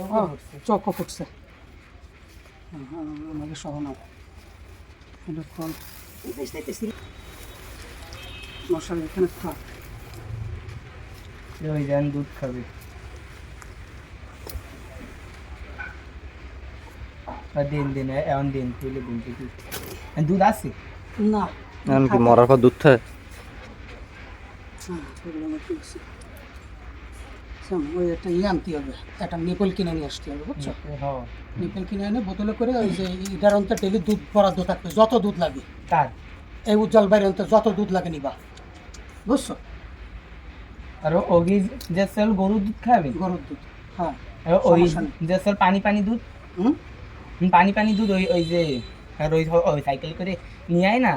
ও, চোখও ফুটছে। হ্যাঁ, আমাকে সহ নাও। এটা ফল মশারি এখানে থাক। ওই দেন দুধ খাবে। দিন দিন এমন দিন তুলে দিন তুই দুধ আছে? না। কি মরার পর দুধ থাকে হ্যাঁ, ওই একটা ইয়ে আনতে হবে একটা নেপল কিনে নিয়ে আসতে হবে বুঝছ? হ্যাঁ। নেপল কিনে এনে বোতলে করে ওই যে ইটার অন্তে ডেলি দুধ বরাদ্দ থাকবে যত দুধ লাগে। তার এই উজ্জ্বল বাইরে অন্তে যত দুধ লাগে নিবা বুঝছ? আর ওগি যে সেল গরুর দুধ খাবে? গরুর দুধ হ্যাঁ ওই যে সেল পানি পানি দুধ? হুম? হুম, পানি পানি দুধ ওই ওই যে আর ওই ওই সাইকেল করে নিয়ে আয় না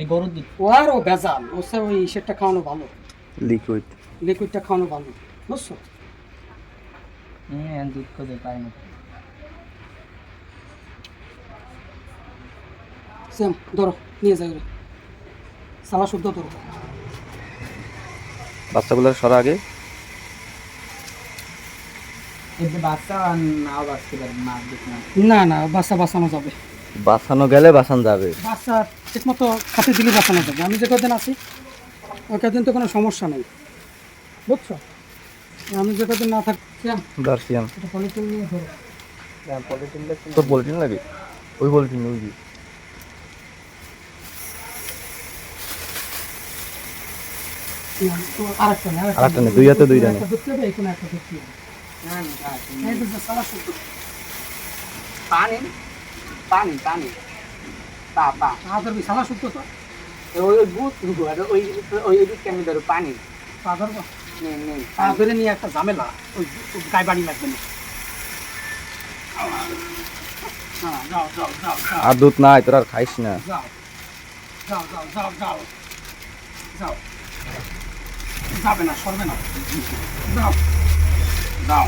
এই গরুর দুধ। ও আর ও বেজাল ওসে ওই সেটা খাওয়ানো ভালো। লিকুইড লিকুইডটা খাওয়ানো ভালো বুঝছ? হ্যাঁ দুধ করে পায় না সেম ধরো নিয়ে যাই রে সালা শুদ্ধ ধরো। বাচ্চাগুলো সরা আগে। না না না বাচ্চা বাঁচানো যাবে। বাঁচানো গেলে বাঁচান যাবে। বাচ্চা ঠিক মতো খাতে দিলে বাঁচানো যাবে। আমি যে কদিন আছি ওই কদিন তো কোনো সমস্যা নেই। বুঝছ? আমি যে কদিন না থাকছি দার্সিয়াম এটা পলিথিন নিয়ে ধরো। তোর পলিটিন লাগে? ওই পলিটিন ওই যে। আরেকটা নেই দুই হাতে না। না পানি পানি পানি। পা পা। ধরবি সালা শুদ্ধ তো। ওই ঢুকো ওই ওই ওই ধরো পানি। পা ধরবো? ধরে নিয়ে একটা ঝামেলা। ওই গায়ে বাড়ি লাগবে না। যাও যাও যাও যাও আর দুধ নাই তোর আর খাইস না। যাও যাও যাও যাও যাও। যাও। যাবে না সরবে না। যাও। যাও।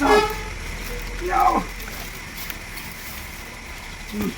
যাও। যাও। হুম,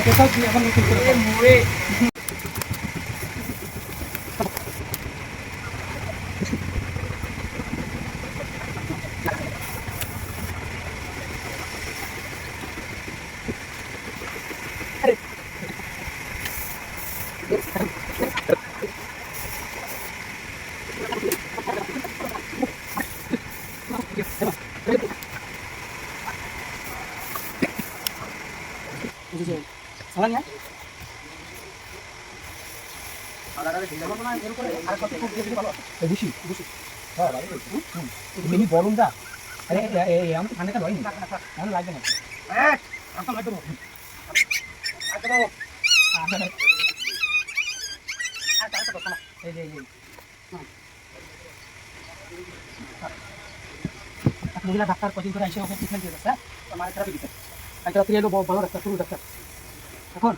এখন নতুন করে দাও। মুড়ে বুঝেছ? হ্যাঁ বলুন দা আরে এই আমি ঠান্ডাটা লইনি আমার লাগবে না। মহিলা ডাক্তার কদিন ধরে এসে ওকে ট্রিটমেন্ট দিয়ে যাচ্ছে হ্যাঁ? আমার একটা ভালো ডাক্তার পুরো ডাক্তার। এখন